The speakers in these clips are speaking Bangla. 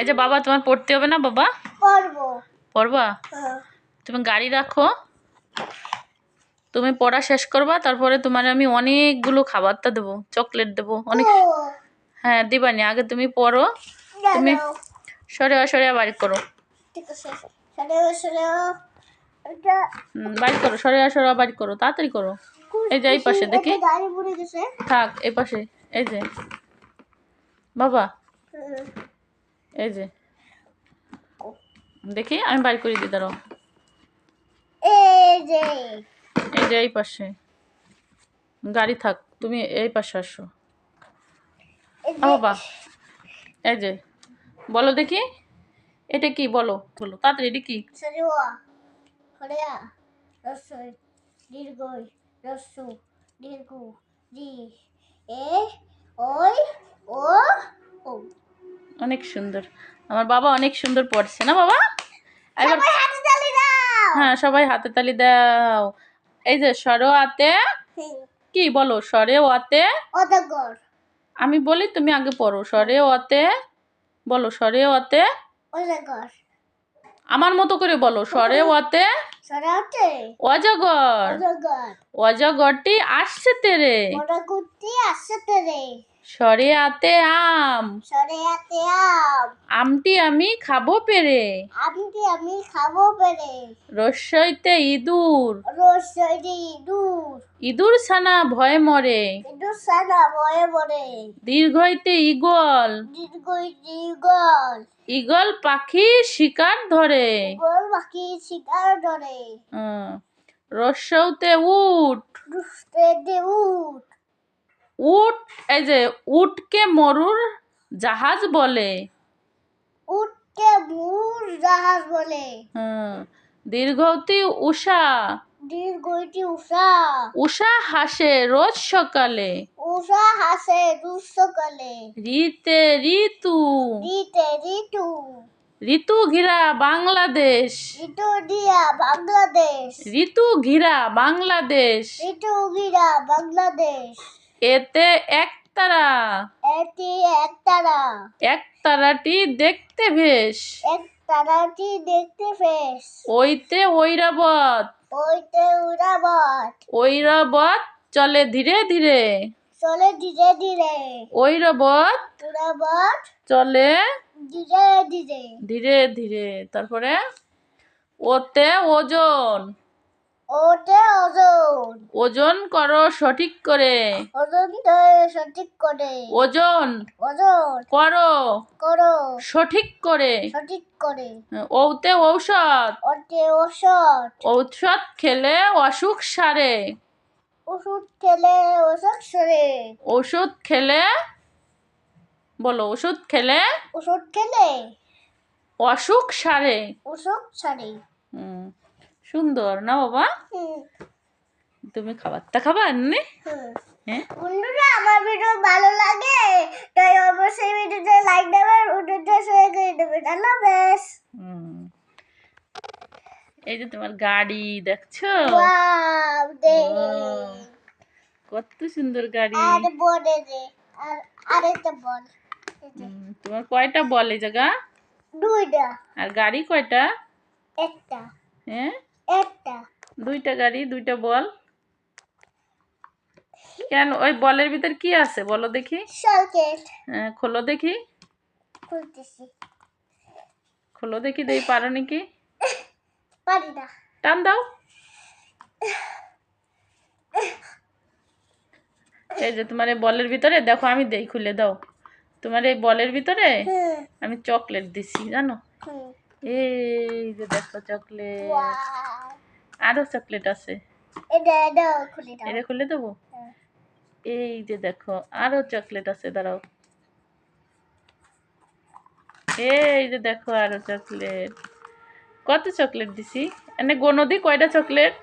এই যে বাবা তোমার পড়তে হবে না বাবা? পড়বা। হ্যাঁ। তুমি গাড়ি রাখো। তুমি পড়া শেষ করবা তারপরে তোমার আমি অনেকগুলো খাবারটা দেবো চকলেট দেবো অনেক হ্যাঁ দিবানি আগে তুমি পড়ো। তুমি সরে সরে বাড়ি করো। বাড়ি করো সরে সরে বাড়ি করো তাড়াতাড়ি করো। এই যে এই পাশে দেখি। থাক এই পাশে এই যে। বাবা। এই যে। দেখি আমি বাড়ি করে দিই দাঁড়াও। এই যে। এই পাশে। গাড়ি থাক তুমি এই পাশে আসো। বাবা এই যে। বলো দেখি। এটা কি? বলো বলো। তাড়াতাড়ি এটা কি? রসু দীর্ঘ জি এ ওই অনেক সুন্দর। আমার বাবা অনেক সুন্দর পড়ছে না বাবা? এবার হ্যাঁ সবাই হাতে তালি দাও। এই যে সরো আতে কি বলো? সরে ওয়াতে আমি বলি তুমি আগে পড়ো। সরে ওয়াতে বলো সরে ওয়াতে আমার মতো করে বলো। সরে ওয়াতে অজগর। অজগরটি আসছে তেরে। আসছে তেরে। সরে আতে আম। সরেয়াতে আম। আমটি আমি খাব পেরে। আমটি আমি খাব পেরে। রসইতে ইঁদুর। রসই দূর ইঁদুর ছানা ভয়ে মরে। কিন্তু সানা বয়ে বড়ে দীর্ঘইতে ইগল দীর্ঘই দীর্ঘল ইগল পাখি শিকার ধরে। গোল পাখি শিকার ধরে। হুম। রস্যউতে উট। দুষ্টে উট। এই যে উটকে মরুর জাহাজ বলে। উঠকে মূর জাহাজ বলে। হুম দীর্ঘতি উষা। দীর্ঘইটি উষা। উষা হাসে রোজ সকালে। উষা হাসে দুঃসকালে রিতে ঋতু। রিতে ঋতু। ঋতু ঘিরা বাংলাদেশ। ঋতু দিয়া বাংলাদেশ। ঋতু ঘিরা বাংলাদেশ। ঋতু ঘিরা বাংলাদেশ। এতে একতারা। এটি এক তারা এক তারাটি দেখতে বেশ। এক তারাটি দেখতে ফেস ওইতে ঐরাবত। ওইতে উড়াবত ঐরাবত চলে ধীরে ধীরে। চলে ধীরে ধীরে। ঐরাবত উড়াবত চলে ধীরে ধীরে। ধীরে ধীরে। তারপরে ওতে ওজন। ওতে ওজন। ওজন করো সঠিক করে। ওজন সঠিক করে। ওজন ওজন করো। করো। সঠিক করে। সঠিক করে। ওতে ঔষধ। ওতে ওষুধ ঔষধ খেলে অসুখ সারে। ওষুধ খেলে ওষুধ সারে। ওষুধ খেলে বলো ওষুধ খেলে ওষুধ খেলে অসুখ সারে। ওষুধ সারে। হুম, সুন্দর না বাবা? হুম। তুমি খাবারটা খাবা নে হ্যাঁ? বন্ধুরা আমার ভিডিও ভালো লাগে তাই অবশ্যই ভিডিওতে লাইক দেবেন ভিডিওটা শেয়ার করে দেবেন আল্লাহ হুম। এই যে তোমার গাড়ি দেখছ? ওয়াও দে। কত সুন্দর গাড়ি। তোমার কয়টা বল এই জায়গা? দুইটা। আর গাড়ি কয়টা? একটা। হ্যাঁ? একটা। দুইটা গাড়ি দুইটা বল। কেন? ওই বলের ভিতর কি আছে? বলো দেখি। হ্যাঁ, খোলো দেখি। খোলো দেখি দেই পারো নাকি? টান দাও। এই যে তোমার এই বলের ভিতরে দেখো আমি দেই খুলে দাও। তোমার এই বলের ভিতরে আমি চকলেট দিছি জানো? এই যে দেখো চকলেট। আরও চকলেট আছে। এটা খুলে দেবো? হ্যাঁ। এই যে দেখো আরও চকলেট আছে দাঁড়াও। এই যে দেখো আরও চকলেট কত চকলেট দিছি? এনে গনদি কয়টা চকলেট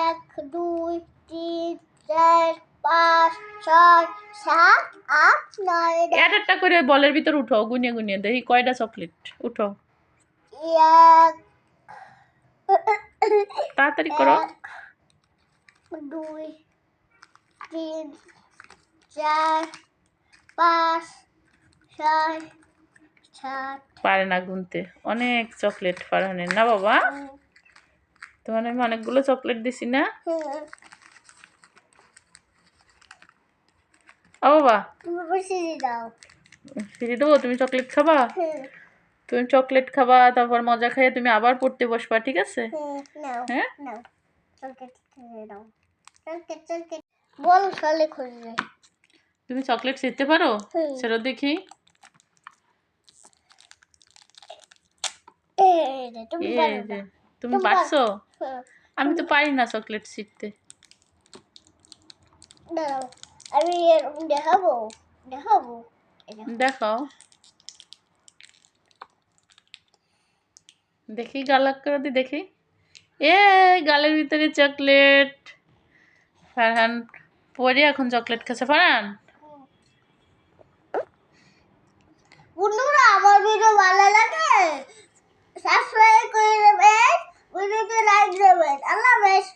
এক দুই তিন চার পাঁচ ছয় সাত আট নয় এক একটা করে বলের ভিতর উঠো গুনিয়ে গুনিয়ে দেখি কয়টা চকলেট উঠো। এক তাড়াতাড়ি করো। দুই তিন চার পাঁচ ছয় সাত। পারে না গুনতে। অনেক চকলেট ফারহানের। না বাবা? তোমার আমি অনেকগুলো চকলেট দিছি না? ও বাবা। তুমি দাও। ফিরে দেবো? তুমি চকলেট খাবা? হুম, তুমি চকলেট খাবা তারপর মজা খাইয়ে তুমি আবার পড়তে বসবা ঠিক আছে? হ্যাঁ? বল খুঁজবে। তুমি চকলেট ছিঁড়তে পারো? সেটা দেখি। তুমি পারছ? আমি তো পারি না চকলেট আমি দেখাবো? দেখাবো? দেখাও। দেখি গালাক করে দি, দেখি। এ গালের ভিতরে চকলেট। ফারহান, পরে এখন চকলেট খাচ্ছে। ফারহান? বন্ধুরা, আমার ভিডিও ভালো লাগে সাবস্ক্রাইব করে দেবেন ভিডিওতে লাইক দেবেন। আল্লাহ হাফেজ।